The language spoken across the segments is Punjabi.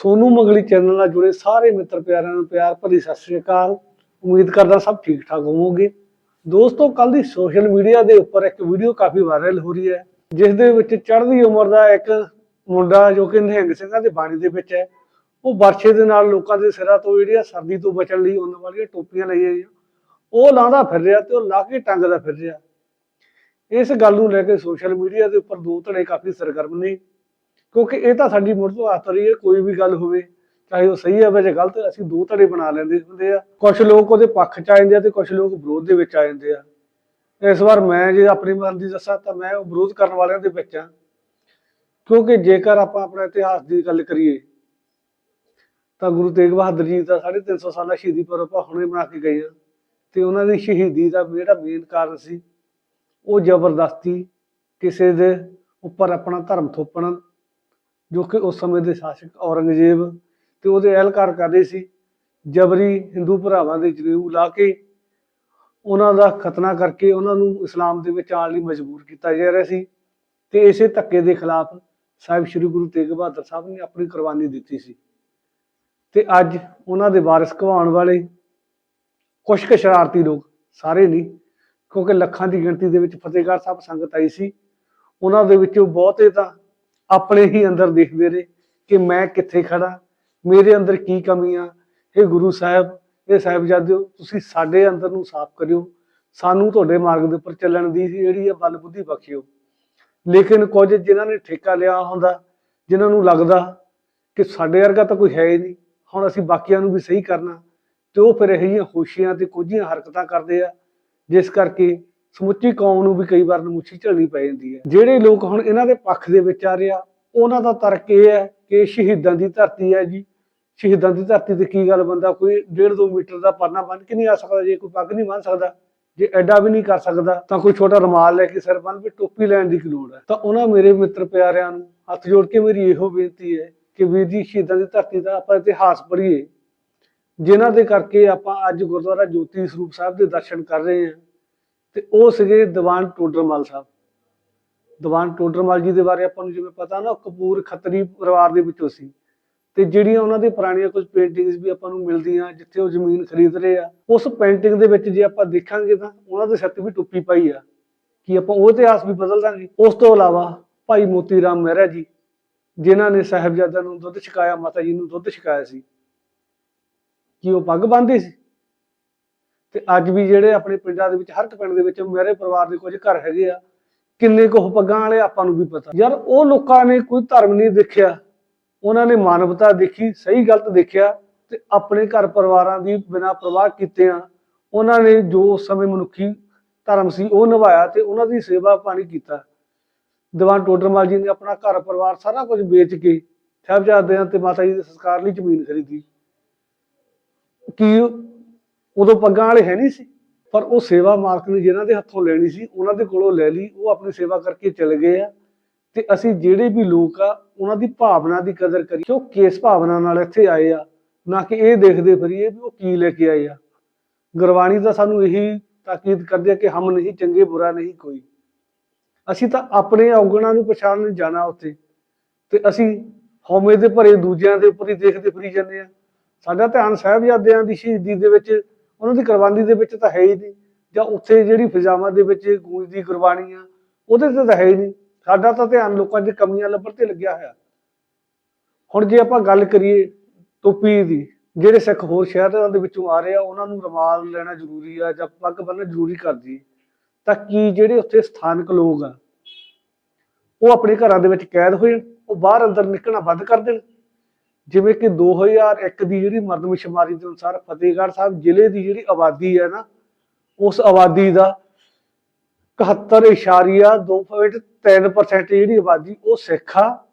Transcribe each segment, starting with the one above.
ਸੋਨੂ ਮੰਗਲੀ ਚੈਨਲ ਨਾਲ ਜੁੜੇ ਸਾਰੇ ਮਿੱਤਰ ਪਿਆਰਿਆਂ ਨੂੰ ਪਿਆਰ ਭਰੀ ਸਤਿ ਸ੍ਰੀ ਅਕਾਲ। ਉਮੀਦ ਕਰਦਾ ਸਭ ਠੀਕ ਠਾਕ ਹੋਵੋਗੇ। ਦੋਸਤੋ ਕੱਲ ਦੀ ਸੋਸ਼ਲ ਮੀਡੀਆ ਦੇ ਉੱਪਰ ਇੱਕ ਵੀਡੀਓ ਕਾਫੀ ਵਾਇਰਲ ਹੋ ਰਹੀ ਹੈ, ਜਿਸ ਦੇ ਵਿੱਚ ਚੜ੍ਹਦੀ ਉਮਰ ਦਾ ਇੱਕ ਮੁੰਡਾ ਜੋ ਕਿ ਨਿਹੰਗ ਸਿੰਘਾਂ ਦੇ ਬਾਣੀ ਦੇ ਵਿੱਚ ਹੈ, ਉਹ ਵਰਸ਼ੇ ਦੇ ਨਾਲ ਲੋਕਾਂ ਦੇ ਸਿਰਾਂ ਤੋਂ ਜਿਹੜੀਆਂ ਸਰਦੀ ਤੋਂ ਬਚਣ ਲਈ ਉਹਨਾਂ ਵਾਲੀਆਂ ਟੋਪੀਆਂ ਲਈਆਂ ਉਹ ਲਾਉਂਦਾ ਫਿਰ ਰਿਹਾ ਤੇ ਉਹ ਲਾ ਕੇ ਟੰਗਦਾ ਫਿਰ ਰਿਹਾ। ਇਸ ਗੱਲ ਨੂੰ ਲੈ ਕੇ ਸੋਸ਼ਲ ਮੀਡੀਆ ਦੇ ਉੱਪਰ ਦੋ ਧੜੇ ਕਾਫੀ ਸਰਗਰਮ ਨੇ। ਕਿਉਂਕਿ ਇਹ ਤਾਂ ਸਾਡੀ ਮੁੜ ਤੋਂ ਆਦਤ ਰਹੀ ਹੈ, ਕੋਈ ਵੀ ਗੱਲ ਹੋਵੇ, ਚਾਹੇ ਉਹ ਸਹੀ ਹੈ ਜਾਂ ਗਲਤ, ਅਸੀਂ ਦੋ ਧੜੇ ਬਣਾ ਲੈਂਦੇ ਹੁੰਦੇ ਆ। ਕੁਝ ਲੋਕ ਉਹਦੇ ਪੱਖ ਚ ਆ ਜਾਂਦੇ ਆ ਤੇ ਕੁਝ ਲੋਕ ਵਿਰੋਧ ਦੇ ਵਿੱਚ ਆ ਜਾਂਦੇ ਆ। ਇਸ ਵਾਰ ਮੈਂ ਜੇ ਆਪਣੀ ਮਰਜ਼ੀ ਦੱਸਾਂ ਤਾਂ ਮੈਂ ਉਹ ਵਿਰੋਧ ਕਰਨ ਵਾਲਿਆਂ ਦੇ ਵਿੱਚ ਆ। ਕਿਉਂਕਿ ਜੇਕਰ ਆਪਾਂ ਆਪਣੇ ਇਤਿਹਾਸ ਦੀ ਗੱਲ ਕਰੀਏ, ਤਾਂ ਗੁਰੂ ਤੇਗ ਬਹਾਦਰ ਜੀ ਦਾ 350 ਸਾਲਾ ਸ਼ਹੀਦੀ ਪੁਰਬ ਆਪਾਂ ਹੁਣੇ ਬਣਾ ਕੇ ਗਏ ਆ। ਤੇ ਉਹਨਾਂ ਦੀ ਸ਼ਹੀਦੀ ਦਾ ਜਿਹੜਾ ਮੇਨ ਕਾਰਨ ਸੀ, ਉਹ ਜ਼ਬਰਦਸਤੀ ਕਿਸੇ ਦੇ ਉੱਪਰ ਆਪਣਾ ਧਰਮ ਥੋਪਣ ਜੋ ਕਿ ਉਸ ਸਮੇਂ ਦੇ ਸ਼ਾਸਕ ਔਰੰਗਜ਼ੇਬ ਤੇ ਉਹਦੇ ਅਹਿਲਕਾਰ ਕਰਦੇ ਸੀ। ਜਬਰੀ ਹਿੰਦੂ ਭਰਾਵਾਂ ਦੇ ਜਨੇਊ ਲਾ ਕੇ ਉਹਨਾਂ ਦਾ ਖਤਨਾ ਕਰਕੇ ਉਹਨਾਂ ਨੂੰ ਇਸਲਾਮ ਦੇ ਵਿੱਚ ਆਉਣ ਲਈ ਮਜਬੂਰ ਕੀਤਾ ਜਾ ਰਿਹਾ ਸੀ ਤੇ ਇਸੇ ਧੱਕੇ ਦੇ ਖਿਲਾਫ ਸਾਹਿਬ ਸ੍ਰੀ ਗੁਰੂ ਤੇਗ ਬਹਾਦਰ ਸਾਹਿਬ ਨੇ ਆਪਣੀ ਕੁਰਬਾਨੀ ਦਿੱਤੀ ਸੀ। ਤੇ ਅੱਜ ਉਹਨਾਂ ਦੇ ਵਾਰਿਸ ਕਹਾਉਣ ਵਾਲੇ ਕੁਝ ਕੁ ਸ਼ਰਾਰਤੀ ਲੋਕ ਸਾਰੇ ਨਹੀਂ, ਕਿਉਂਕਿ ਲੱਖਾਂ ਦੀ ਗਿਣਤੀ ਦੇ ਵਿੱਚ ਫਤਿਹਗੜ੍ਹ ਸਾਹਿਬ ਸੰਗਤ ਆਈ ਸੀ। ਉਹਨਾਂ ਦੇ ਵਿੱਚੋਂ ਬਹੁਤੇ ਤਾਂ ਆਪਣੇ ਹੀ ਅੰਦਰ ਦੇਖਦੇ ਰਹੇ ਕਿ ਮੈਂ ਕਿੱਥੇ ਖੜਾ ਮੇਰੇ ਅੰਦਰ ਕੀ ਕਮੀਆਂ ਇਹ ਗੁਰੂ ਸਾਹਿਬ ਇਹ ਸਾਹਿਬਜ਼ਾਦਿਓ, ਤੁਸੀਂ ਸਾਡੇ ਅੰਦਰ ਨੂੰ ਸਾਫ਼ ਕਰਿਓ। ਸਾਨੂੰ ਤੁਹਾਡੇ ਮਾਰਗ ਦੇ ਉੱਪਰ ਚੱਲਣ ਦੀ ਜਿਹੜੀ ਹੈ ਬਲ ਬੁੱਧੀ ਬਖਸ਼ਿਓ। ਲੇਕਿਨ ਕੁਝ ਜਿਨ੍ਹਾਂ ਨੇ ਠੇਕਾ ਲਿਆ ਹੁੰਦਾ, ਜਿਨ੍ਹਾਂ ਨੂੰ ਲੱਗਦਾ ਕਿ ਸਾਡੇ ਵਰਗਾ ਤਾਂ ਕੋਈ ਹੈ ਹੀ ਨਹੀਂ, ਹੁਣ ਅਸੀਂ ਬਾਕੀਆਂ ਨੂੰ ਵੀ ਸਹੀ ਕਰਨਾ, ਤੇ ਉਹ ਫਿਰ ਇਹੋ ਜਿਹੀਆਂ ਖੁਸ਼ੀਆਂ ਤੇ ਕੁਝ ਹਰਕਤਾਂ ਕਰਦੇ ਆ, ਜਿਸ ਕਰਕੇ ਸਮੁੱਚੀ ਕੌਮ ਨੂੰ ਵੀ ਕਈ ਵਾਰ ਨਮੂਛੀ ਝੱਲਣੀ ਪੈ ਜਾਂਦੀ ਹੈ। ਜਿਹੜੇ ਲੋਕ ਹੁਣ ਇਹਨਾਂ ਦੇ ਪੱਖ ਦੇ ਵਿੱਚ ਆ ਰਹੇ ਆ, ਉਹਨਾਂ ਦਾ ਤਰਕ ਇਹ ਹੈ ਕਿ ਸ਼ਹੀਦਾਂ ਦੀ ਧਰਤੀ ਹੈ ਜੀ। ਸ਼ਹੀਦਾਂ ਦੀ ਧਰਤੀ ਤੇ ਕੀ ਗੱਲ ਬੰਦਾ ਕੋਈ 1.5 2 ਮੀਟਰ ਦਾ ਪਰਨਾ ਬੰਨ ਕੇ ਨਹੀਂ ਆ ਸਕਦਾ, ਜੇ ਕੋਈ ਪੱਗ ਨਹੀਂ ਬੰਨ ਸਕਦਾ, ਜੇ ਐਡਾ ਵੀ ਨਹੀਂ ਕਰ ਸਕਦਾ, ਤਾਂ ਕੋਈ ਛੋਟਾ ਰੁਮਾਲ ਲੈ ਕੇ ਸਿਰ ਬੰਨ ਕੇ ਟੋਪੀ ਲੈਣ ਦੀ ਕੀ ਲੋੜ ਹੈ? ਤਾਂ ਉਹਨਾਂ ਮੇਰੇ ਮਿੱਤਰ ਪਿਆਰਿਆਂ ਨੂੰ ਹੱਥ ਜੋੜ ਕੇ ਮੇਰੀ ਇਹੋ ਬੇਨਤੀ ਹੈ ਕਿ ਵੀਰ ਜੀ, ਸ਼ਹੀਦਾਂ ਦੀ ਧਰਤੀ ਦਾ ਆਪਾਂ ਇਤਿਹਾਸ ਪੜ੍ਹੀਏ। ਜਿਨ੍ਹਾਂ ਦੇ ਕਰਕੇ ਆਪਾਂ ਅੱਜ ਗੁਰਦੁਆਰਾ ਜੋਤੀ ਸਰੂਪ ਸਾਹਿਬ ਦੇ ਦਰਸ਼ਨ ਕਰ ਰਹੇ ਹਾਂ। ਤੇ ਉਹ ਸੀਗੇ ਦੀਵਾਨ ਟੋਡਰਮਲ ਸਾਹਿਬ। ਦੀਵਾਨ ਟੋਡਰਮਲ ਜੀ ਦੇ ਬਾਰੇ ਆਪਾਂ ਨੂੰ ਜਿਵੇਂ ਪਤਾ ਨਾ, ਉਹ ਕਪੂਰ ਖੱਤਰੀ ਪਰਿਵਾਰ ਦੇ ਵਿੱਚੋਂ ਸੀ। ਤੇ ਜਿਹੜੀਆਂ ਉਹਨਾਂ ਦੀ ਪੁਰਾਣੀਆਂ ਕੁਝ ਪੇਂਟਿੰਗਸ ਵੀ ਆਪਾਂ ਨੂੰ ਮਿਲਦੀਆਂ, ਜਿੱਥੇ ਉਹ ਜ਼ਮੀਨ ਖਰੀਦ ਰਹੇ ਆ, ਉਸ ਪੇਂਟਿੰਗ ਦੇ ਵਿੱਚ ਜੇ ਆਪਾਂ ਦੇਖਾਂਗੇ ਤਾਂ ਉਹਨਾਂ ਦੇ ਸਿਰ ਤੇ ਵੀ ਟੁੱਪੀ ਪਾਈ ਆ, ਕਿ ਆਪਾਂ ਉਹ ਇਤਿਹਾਸ ਵੀ ਬਦਲ ਦਾਂਗੇ। ਉਸ ਤੋਂ ਇਲਾਵਾ ਭਾਈ ਮੋਤੀ ਰਾਮ ਮਹਿਰਾ ਜੀ, ਜਿਨ੍ਹਾਂ ਨੇ ਸਾਹਿਬਜ਼ਾਦਿਆਂ ਨੂੰ ਦੁੱਧ ਛਕਾਇਆ, ਮਾਤਾ ਜੀ ਨੂੰ ਦੁੱਧ ਛਕਾਇਆ ਸੀ, ਕਿ ਉਹ ਪੱਗ ਬੰਨ੍ਹਦੇ ਸੀ। ਤੇ ਅੱਜ ਵੀ ਜਿਹੜੇ ਆਪਣੇ ਪਿੰਡਾਂ ਦੇ ਵਿੱਚ, ਹਰ ਇੱਕ ਪਿੰਡ ਦੇ ਵਿੱਚ ਮੇਰੇ ਪਰਿਵਾਰ ਦੇ ਕੁਝ ਘਰ ਹੈਗੇ ਆ, ਕਿੰਨੇ ਕੁ ਉਹ ਪੱਗਾਂ ਵਾਲੇ ਆਪਾਂ ਨੂੰ ਵੀ ਪਤਾ। ਯਾਰ ਉਹ ਲੋਕਾਂ ਨੇ ਕੋਈ ਧਰਮ ਨਹੀਂ ਦੇਖਿਆ, ਉਹਨਾਂ ਨੇ ਮਾਨਵਤਾ ਦੇਖੀ, ਸਹੀ ਗਲਤ ਦੇਖਿਆ ਤੇ ਆਪਣੇ ਘਰ ਪਰਿਵਾਰਾਂ ਦੀ ਬਿਨਾਂ ਪ੍ਰਵਾਹ ਕੀਤੇ ਆ, ਉਹਨਾਂ ਨੇ ਜੋ ਉਸ ਸਮੇਂ ਮਨੁੱਖੀ ਧਰਮ ਸੀ ਉਹ ਨਿਭਾਇਆ ਤੇ ਉਹਨਾਂ ਦੀ ਸੇਵਾ ਪਾਣੀ ਕੀਤਾ। ਦੀਵਾਨ ਟੋਡਰਮਲ ਜੀ ਨੇ ਆਪਣਾ ਘਰ ਪਰਿਵਾਰ ਸਾਰਾ ਕੁਝ ਵੇਚ ਕੇ ਸਾਹਿਬਜ਼ਾਦਿਆਂ ਤੇ ਮਾਤਾ ਜੀ ਦੇ ਸੰਸਕਾਰ ਲਈ ਜ਼ਮੀਨ ਖਰੀਦੀ। ਕੀ ਉਦੋਂ ਪੱਗਾਂ ਵਾਲੇ ਹੈ ਨਹੀਂ ਸੀ। ਪਰ ਉਹ ਸੇਵਾ ਮਾਲਕ ਨੇ ਜਿਨ੍ਹਾਂ ਦੇ ਹੱਥੋਂ ਲੈਣੀ ਸੀ, ਉਹਨਾਂ ਦੇ ਕੋਲੋਂ ਲੈ ਲਈ, ਉਹ ਆਪਣੀ ਸੇਵਾ ਕਰਕੇ ਚਲੇ ਗਏ ਆ। ਤੇ ਅਸੀਂ ਜਿਹੜੇ ਵੀ ਲੋਕ ਆ, ਉਹਨਾਂ ਦੀ ਭਾਵਨਾ ਦੀ ਕਦਰ ਕਰੀਏ ਉਹ ਕਿਸ ਭਾਵਨਾ ਨਾਲ ਇੱਥੇ ਆਏ ਆ, ਨਾ ਕਿ ਇਹ ਦੇਖਦੇ ਫਿਰੀਏ ਵੀ ਉਹ ਕੀ ਲੈ ਕੇ ਆਏ ਆ। ਗੁਰਬਾਣੀ ਦਾ ਸਾਨੂੰ ਇਹੀ ਤਾਕੀਦ ਕਰਦੀ ਹੈ ਕਿ ਹਮ ਨਹੀਂ, ਚੰਗੇ ਬੁਰਾ ਨਹੀਂ ਕੋਈ। ਅਸੀਂ ਤਾਂ ਆਪਣੇ ਔਗਣਾਂ ਨੂੰ ਪਛਾਣਨ ਜਾਣਾ ਉੱਥੇ। ਤੇ ਅਸੀਂ ਹਉਮੈ ਦੇ ਭਰੇ ਦੂਜਿਆਂ ਦੇ ਉੱਪਰ ਹੀ ਦੇਖਦੇ ਫਰੀ ਜਾਂਦੇ ਆ। ਸਾਡਾ ਧਿਆਨ ਸਾਹਿਬਜ਼ਾਦਿਆਂ ਦੀ ਸ਼ਹੀਦੀ ਦੇ ਵਿੱਚ ਉਹਨਾਂ ਦੀ ਕੁਰਬਾਨੀ ਦੇ ਵਿੱਚ ਤਾਂ ਹੈ ਹੀ ਨਹੀਂ। ਜਾਂ ਉੱਥੇ ਜਿਹੜੀ ਫਿਜ਼ਾਵਾਂ ਦੇ ਵਿੱਚ ਗੂੰਜ ਦੀ ਕੁਰਬਾਨੀ ਆ, ਉਹਦੇ ਤੇ ਤਾਂ ਹੈ ਹੀ ਨਹੀਂ। ਸਾਡਾ ਤਾਂ ਧਿਆਨ ਲੋਕਾਂ ਦੀ ਕਮੀਆਂ ਲੱਭਣ ਤੇ ਲੱਗਿਆ ਹੋਇਆ। ਹੁਣ ਜੇ ਆਪਾਂ ਗੱਲ ਕਰੀਏ ਟੋਪੀ ਦੀ, ਜਿਹੜੇ ਸਿੱਖ ਹੋਰ ਸ਼ਹਿਰਾਂ ਦੇ ਵਿੱਚੋਂ ਆ ਰਹੇ ਆ, ਉਹਨਾਂ ਨੂੰ ਰਮਾਲ ਲੈਣਾ ਜ਼ਰੂਰੀ ਆ ਜਾਂ ਪੱਗ ਬੰਨਣਾ ਜ਼ਰੂਰੀ ਕਰਦੀ ਤਾਂ ਕੀ ਜਿਹੜੇ ਉੱਥੇ ਸਥਾਨਕ ਲੋਕ ਆ, ਉਹ ਆਪਣੇ ਘਰਾਂ ਦੇ ਵਿੱਚ ਕੈਦ ਹੋ ਜਾਣ ਉਹ ਬਾਹਰ ਅੰਦਰ ਨਿਕਲਣਾ ਬੰਦ ਕਰ ਦੇਣ? ਜਿਵੇਂ ਕਿ 2001 ਦੀ ਜਿਹੜੀ ਮਰਦਮਸ਼ੁਮਾਰੀ ਦੇ ਅਨੁਸਾਰ ਫਤਿਹਗੜ੍ਹ ਸਾਹਿਬ ਜ਼ਿਲ੍ਹੇ ਦੀ ਜਿਹੜੀ ਆਬਾਦੀ ਹੈ ਨਾ, ਉਸ ਆਬਾਦੀ ਦਾ 71.2.3% ਜਿਹੜੀ ਆਬਾਦੀ, ਉਹ ਸਿੱਖ ਆ।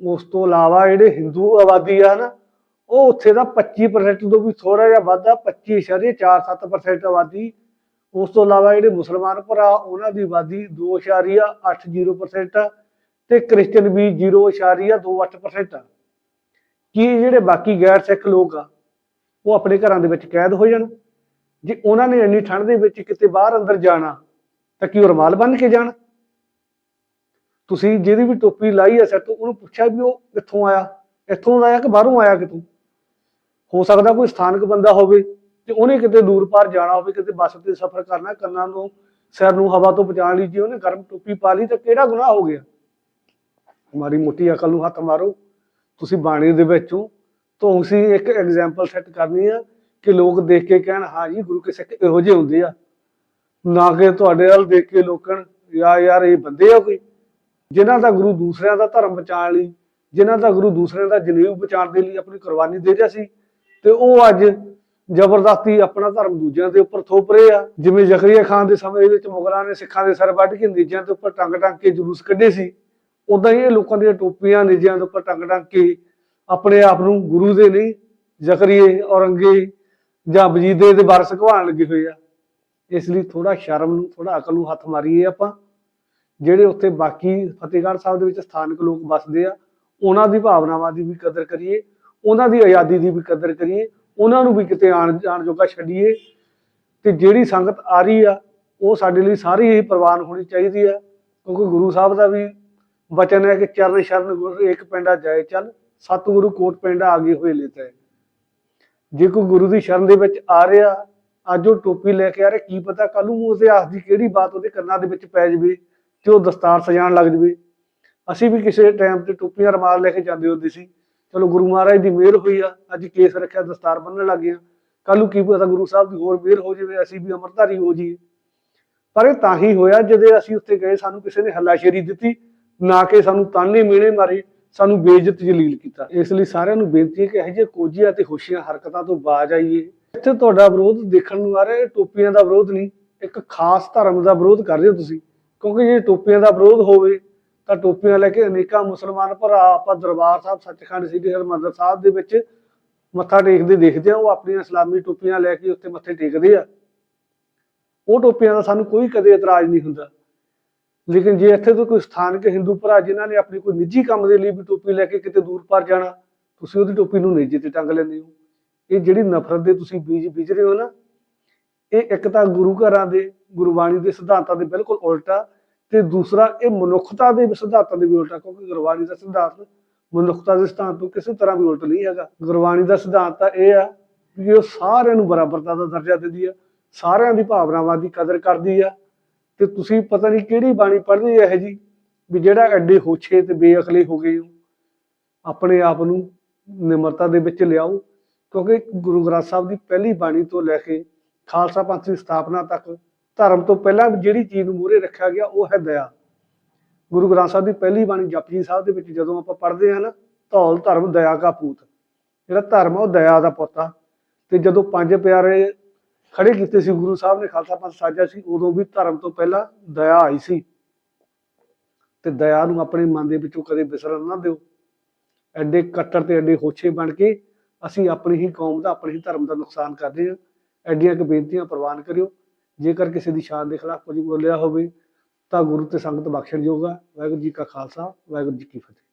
ਉਸ ਤੋਂ ਇਲਾਵਾ ਜਿਹੜੇ ਹਿੰਦੂ ਆਬਾਦੀ ਆ ਨਾ, ਉਹ ਉੱਥੇ ਦਾ 25% ਤੋਂ ਵੀ ਥੋੜਾ ਜਿਹਾ ਵੱਧ ਆ 25.47% ਆਬਾਦੀ। ਉਸ ਤੋਂ ਇਲਾਵਾ ਜਿਹੜੇ ਮੁਸਲਮਾਨ ਭਰਾ, ਉਹਨਾਂ ਦੀ ਆਬਾਦੀ 2.80% ਆ ਤੇ ਕ੍ਰਿਸਚੀਅਨ ਵੀ 0.28% ਆ। ਕਿ ਜਿਹੜੇ ਬਾਕੀ ਗੈਰ ਸਿੱਖ ਲੋਕ ਆ, ਉਹ ਆਪਣੇ ਘਰਾਂ ਦੇ ਵਿੱਚ ਕੈਦ ਹੋ ਜਾਣ? ਜੇ ਉਹਨਾਂ ਨੇ ਇੰਨੀ ਠੰਡ ਦੇ ਵਿੱਚ ਕਿਤੇ ਬਾਹਰ ਅੰਦਰ ਜਾਣਾ, ਤਾਂ ਕੀ ਉਹ ਰੁਮਾਲ ਬੰਨ ਕੇ ਜਾਣ? ਤੁਸੀਂ ਜਿਹਦੀ ਵੀ ਟੋਪੀ ਲਾਈ ਆ ਸਿਰ ਤੋਂ, ਉਹਨੂੰ ਪੁੱਛਿਆ ਵੀ ਉਹ ਕਿੱਥੋਂ ਆਇਆ? ਇੱਥੋਂ ਆਇਆ ਕਿ ਬਾਹਰੋਂ ਆਇਆ ਕਿਤੋਂ ਹੋ ਸਕਦਾ ਕੋਈ ਸਥਾਨਕ ਬੰਦਾ ਹੋਵੇ, ਤੇ ਉਹਨੇ ਕਿਤੇ ਦੂਰ ਪਾਰ ਜਾਣਾ ਹੋਵੇ, ਕਿਤੇ ਬੱਸ ਤੇ ਸਫ਼ਰ ਕਰਨਾ, ਕੰਨਾਂ ਨੂੰ, ਸਿਰ ਨੂੰ ਹਵਾ ਤੋਂ ਬਚਾਉਣ ਲਈ ਜੇ ਉਹਨੇ ਗਰਮ ਟੋਪੀ ਪਾ ਲਈ, ਤਾਂ ਕਿਹੜਾ ਗੁਨਾਹ ਹੋ ਗਿਆ? ਮਾਰੀ ਮੋਟੀ ਅਕਲ ਨੂੰ ਹੱਥ ਮਾਰੋ। ਤੁਸੀਂ ਬਾਣੀ ਦੇ ਵਿੱਚੋਂ ਤੁਸੀਂ ਇੱਕ ਐਗਜ਼ਾਮਪਲ ਸੈੱਟ ਕਰਨੀ ਆ ਕਿ ਲੋਕ ਦੇਖ ਕੇ ਕਹਿਣ, ਹਾਂ ਜੀ, ਗੁਰੂ ਕੇ ਸਿੱਖ ਇਹੋ ਜਿਹੇ ਹੁੰਦੇ ਆ। ਨਾ ਕਿ ਤੁਹਾਡੇ ਵੱਲ ਦੇਖ ਕੇ ਲੋਕਣ ਯਾ ਯਾਰ ਇਹ ਬੰਦੇ ਆ ਕੋਈ। ਜਿਨ੍ਹਾਂ ਦਾ ਗੁਰੂ ਦੂਸਰਿਆਂ ਦਾ ਧਰਮ ਬਚਾਉਣ ਲਈ, ਜਿਨ੍ਹਾਂ ਦਾ ਗੁਰੂ ਦੂਸਰਿਆਂ ਦਾ ਜਨੇਊ ਬਚਾਉਣ ਦੇ ਲਈ ਆਪਣੀ ਕੁਰਬਾਨੀ ਦੇ ਰਿਹਾ ਸੀ, ਤੇ ਉਹ ਅੱਜ ਜ਼ਬਰਦਸਤੀ ਆਪਣਾ ਧਰਮ ਦੂਜਿਆਂ ਦੇ ਉੱਪਰ ਥੋਪ ਰਹੇ ਆ। ਜਿਵੇਂ ਜ਼ਕਰੀਆ ਖਾਨ ਦੇ ਸਮੇਂ ਵਿੱਚ ਮੁਗਲਾਂ ਨੇ ਸਿੱਖਾਂ ਦੇ ਸਰ ਵੱਢ ਕੇ ਨੀਜਿਆਂ ਦੇ ਉੱਪਰ ਟੰਗ ਟੰਗ ਕੇ ਜਲੂਸ ਕੱਢੇ ਸੀ। ਉਦਾਂ ਹੀ ਇਹ ਲੋਕਾਂ ਦੀਆਂ ਟੋਪੀਆਂ ਨੀਜਿਆਂ ਦੇ ਉੱਪਰ ਟੰਗ ਟੰਗ ਕੇ ਆਪਣੇ ਆਪ ਨੂੰ ਗੁਰੂ ਦੇ ਨਹੀਂ, ਜ਼ਕਰੀਏ, ਔਰੰਗੇ ਜਾਂ ਵਜੀਦੇ ਦੇ ਵਾਰਸ ਕਹਾਉਣ ਲੱਗੇ ਹੋਏ ਆ। ਇਸ ਲਈ ਥੋੜਾ ਸ਼ਰਮ ਨੂੰ ਥੋੜਾ ਅਕਲ ਨੂੰ ਹੱਥ ਮਾਰੀਏ ਆਪਾਂ। ਜਿਹੜੇ ਉੱਥੇ ਬਾਕੀ ਫਤਿਹਗੜ੍ਹ ਸਾਹਿਬ ਦੇ ਵਿੱਚ ਸਥਾਨਕ ਲੋਕ ਵੱਸਦੇ ਆ, ਉਹਨਾਂ ਦੀ ਭਾਵਨਾਵਾਂ ਦੀ ਵੀ ਕਦਰ ਕਰੀਏ, ਉਹਨਾਂ ਦੀ ਆਜ਼ਾਦੀ ਦੀ ਵੀ ਕਦਰ ਕਰੀਏ, ਉਹਨਾਂ ਨੂੰ ਵੀ ਕਿਤੇ ਆਣ, ਜਾਣ ਜੋਗਾ ਛੱਡੀਏ। ਤੇ ਜਿਹੜੀ ਸੰਗਤ ਆ ਰਹੀ ਆ, ਉਹ ਸਾਡੇ ਲਈ ਸਾਰੀ ਹੀ ਪ੍ਰਵਾਨ ਹੋਣੀ ਚਾਹੀਦੀ ਆ, ਕਿਉਂਕਿ ਗੁਰੂ ਸਾਹਿਬ ਦਾ ਵੀ ਵਚਨ ਹੈ ਕਿ ਚਰਨ ਸ਼ਰਨ ਗੁਰ ਇੱਕ ਪਿੰਡਾ ਜਾਏ ਚੱਲ, ਸਤਿਗੁਰੂ ਕੋਟ ਪਿੰਡਾ ਆਗੇ ਹੋਏ ਲੇਤਾ ਹੈ। ਜੇ ਕੋਈ ਗੁਰੂ ਦੀ ਸ਼ਰਨ ਦੇ ਵਿੱਚ ਆ ਰਿਹਾ, ਅੱਜ ਉਹ ਟੋਪੀ ਲੈ ਕੇ ਆ ਰਿਹਾ, ਕੀ ਪਤਾ ਕੱਲ ਨੂੰ ਉਹਦੇ ਆਸ ਦੀ ਕਿਹੜੀ ਬਾਤ ਉਹਦੇ ਕੰਨਾਂ ਦੇ ਵਿੱਚ ਪੈ ਜਾਵੇ ਤੇ ਉਹ ਦਸਤਾਰ ਸਜਾਉਣ ਲੱਗ ਜਾਵੇ। ਅਸੀਂ ਵੀ ਕਿਸੇ ਟਾਈਮ ਤੇ ਟੋਪੀਆਂ ਰਮਾਲ ਲੈ ਕੇ ਜਾਂਦੇ ਹੁੰਦੇ ਸੀ। ਚਲੋ ਗੁਰੂ ਮਹਾਰਾਜ ਦੀ ਮਿਹਰ ਹੋਈ ਆ, ਅੱਜ ਕੇਸ ਰੱਖਿਆ, ਦਸਤਾਰ ਬੰਨਣ ਲੱਗ ਗਏ ਕੱਲ ਨੂੰ ਕੀ ਪਤਾ ਗੁਰੂ ਸਾਹਿਬ ਦੀ ਹੋਰ ਮਿਹਰ ਹੋ ਜਾਵੇ, ਅਸੀਂ ਵੀ ਅਮਰਧਾਰੀ ਹੋ ਜਾਈਏ। ਪਰ ਇਹ ਤਾਂ ਹੀ ਹੋਇਆ, ਜਦੋਂ ਅਸੀਂ ਉੱਥੇ ਗਏ, ਸਾਨੂੰ ਕਿਸੇ ਨੇ ਹੱਲਾਸ਼ੇਰੀ ਦਿੱਤੀ ਨਾ ਕਿ ਸਾਨੂੰ ਤਾਨੇ ਮੇਣੇ ਮਾਰੇ, ਸਾਨੂੰ ਬੇਇੱਜ਼ਤ ਜਲੀਲ ਕੀਤਾ। ਇਸ ਲਈ ਸਾਰਿਆਂ ਨੂੰ ਬੇਨਤੀ ਹੈ ਕਿ ਇਹੋ ਜਿਹੇ ਕੋਝੀਆਂ ਤੇ ਖੁਸ਼ੀਆਂ ਹਰਕਤਾਂ ਤੋਂ ਬਾਜ ਆਈਏ। ਇੱਥੇ ਤੁਹਾਡਾ ਵਿਰੋਧ ਦੇਖਣ ਨੂੰ ਆ ਰਿਹਾ ਟੋਪੀਆਂ ਦਾ ਵਿਰੋਧ ਨਹੀਂ, ਇੱਕ ਖਾਸ ਧਰਮ ਦਾ ਵਿਰੋਧ ਕਰ ਰਹੇ ਹੋ ਤੁਸੀਂ। ਕਿਉਂਕਿ ਜੇ ਟੋਪੀਆਂ ਦਾ ਵਿਰੋਧ ਹੋਵੇ, ਤਾਂ ਟੋਪੀਆਂ ਲੈ ਕੇ ਅਨੇਕਾਂ ਮੁਸਲਮਾਨ ਭਰਾ, ਆਪਾਂ ਦਰਬਾਰ ਸਾਹਿਬ, ਸੱਚਖੰਡ ਸ੍ਰੀ ਹਰਿਮੰਦਰ ਸਾਹਿਬ ਦੇ ਵਿੱਚ ਮੱਥਾ ਟੇਕਦੇ ਦੇਖਦੇ ਆ, ਉਹ ਆਪਣੀਆਂ ਇਸਲਾਮੀ ਟੋਪੀਆਂ ਲੈ ਕੇ ਉੱਥੇ ਮੱਥੇ ਟੇਕਦੇ ਆ। ਉਹ ਟੋਪੀਆਂ ਦਾ ਸਾਨੂੰ ਕੋਈ ਕਦੇ ਇਤਰਾਜ਼ ਨਹੀਂ ਹੁੰਦਾ। ਲੇਕਿਨ ਜੇ ਇੱਥੇ ਤੋਂ ਕੋਈ ਸਥਾਨਕ ਹਿੰਦੂ ਭਰਾ ਜਿਨ੍ਹਾਂ ਨੇ ਆਪਣੀ ਕੋਈ ਨਿੱਜੀ ਕੰਮ ਦੇ ਲਈ ਵੀ ਟੋਪੀ ਲੈ ਕੇ ਕਿਤੇ ਦੂਰ ਪਾਰ ਜਾਣਾ, ਤੁਸੀਂ ਉਹਦੀ ਟੋਪੀ ਨੂੰ ਨੇਜੇ ਤੇ ਟੰਗ ਲੈਂਦੇ ਹੋ। ਇਹ ਜਿਹੜੀ ਨਫ਼ਰਤ ਦੇ ਤੁਸੀਂ ਬੀਜ ਬੀਜ ਰਹੇ ਹੋ ਨਾ, ਇਹ ਇੱਕ ਤਾਂ ਗੁਰੂ ਘਰਾਂ ਦੇ, ਗੁਰਬਾਣੀ ਦੇ ਸਿਧਾਂਤਾਂ ਦੇ ਬਿਲਕੁਲ ਉਲਟਾ ਤੇ ਦੂਸਰਾ ਇਹ ਮਨੁੱਖਤਾ ਦੇ ਸਿਧਾਂਤਾਂ ਦੇ ਵੀ ਉਲਟਾ, ਕਿਉਂਕਿ ਗੁਰਬਾਣੀ ਦਾ ਸਿਧਾਂਤ ਮਨੁੱਖਤਾ ਦੇ ਸਿਧਾਂਤ ਤੋਂ ਕਿਸੇ ਤਰ੍ਹਾਂ ਵੀ ਉਲਟ ਨਹੀਂ ਹੈਗਾ। ਗੁਰਬਾਣੀ ਦਾ ਸਿਧਾਂਤ ਤਾਂ ਇਹ ਆ ਕਿ ਉਹ ਸਾਰਿਆਂ ਨੂੰ ਬਰਾਬਰਤਾ ਦਾ ਦਰਜਾ ਦਿੰਦੀ ਆ, ਸਾਰਿਆਂ ਦੀ ਭਾਵਨਾਵਾਂ ਦੀ ਕਦਰ ਕਰਦੀ ਆ ਤੇ ਤੁਸੀਂ ਪਤਾ ਨਹੀਂ ਕਿਹੜੀ ਬਾਣੀ ਪੜ੍ਹਨੀ ਹੈ ਜੀ ਵੀ ਜਿਹੜਾ ਐਡੇ ਹੋਛੇ ਤੇ ਬੇਅਕਲੇ ਹੋ ਗਏ ਹੋ, ਆਪਣੇ ਆਪ ਨੂੰ ਨਿਮਰਤਾ ਦੇ ਵਿੱਚ ਲਿਆਓ, ਕਿਉਂਕਿ ਗੁਰੂ ਗ੍ਰੰਥ ਸਾਹਿਬ ਦੀ ਪਹਿਲੀ ਬਾਣੀ ਤੋਂ ਲੈ ਕੇ ਖਾਲਸਾ ਪੰਥ ਦੀ ਸਥਾਪਨਾ ਤੱਕ, ਧਰਮ ਤੋਂ ਪਹਿਲਾਂ ਜਿਹੜੀ ਚੀਜ਼ ਨੂੰ ਮੂਹਰੇ ਰੱਖਿਆ ਗਿਆ ਉਹ ਹੈ ਦਇਆ। ਗੁਰੂ ਗ੍ਰੰਥ ਸਾਹਿਬ ਦੀ ਪਹਿਲੀ ਬਾਣੀ ਜਪਜੀ ਸਾਹਿਬ ਦੇ ਵਿੱਚ ਜਦੋਂ ਆਪਾਂ ਪੜ੍ਹਦੇ ਹਾਂ ਨਾ, ਧੌਲ ਧਰਮ ਦਇਆ ਕਾ ਪੂਤ। ਜਿਹੜਾ ਧਰਮ ਆ ਉਹ ਦਇਆ ਦਾ ਪੁੱਤ ਆ। ਤੇ ਜਦੋਂ ਪੰਜ ਪਿਆਰੇ ਖੜੇ ਕੀਤੇ ਸੀ, ਗੁਰੂ ਸਾਹਿਬ ਨੇ ਖਾਲਸਾ ਪੰਥ ਸਾਜਿਆ ਸੀ, ਉਦੋਂ ਵੀ ਧਰਮ ਤੋਂ ਪਹਿਲਾਂ ਦਇਆ ਆਈ ਸੀ। ਤੇ ਦਇਆ ਨੂੰ ਆਪਣੇ ਮਨ ਦੇ ਵਿੱਚੋਂ ਕਦੇ ਵਿਸਰਨ ਨਾ ਦਿਓ। ਐਡੇ ਕੱਟੜ ਤੇ ਐਡੇ ਹੋਛੇ ਬਣ ਕੇ ਅਸੀਂ ਆਪਣੀ ਹੀ ਕੌਮ ਦਾ, ਆਪਣੇ ਹੀ ਧਰਮ ਦਾ ਨੁਕਸਾਨ ਕਰ ਰਹੇ ਹਾਂ। ਐਡੀਆਂ ਕੁ ਬੇਨਤੀਆਂ ਪ੍ਰਵਾਨ ਕਰਿਓ। ਜੇਕਰ ਕਿਸੇ ਦੀ ਸ਼ਾਨ ਦੇ ਖਿਲਾਫ ਕੁਝ ਬੋਲਿਆ ਹੋਵੇ, ਤਾਂ ਗੁਰੂ ਤੇ ਸੰਗਤ ਬਖਸ਼ਣ ਜੋਗਾ ਵਾਹਿਗੁਰੂ ਜੀ ਕਾ ਖਾਲਸਾ, ਵਾਹਿਗੁਰੂ ਜੀ ਕੀ ਫਤਿਹ।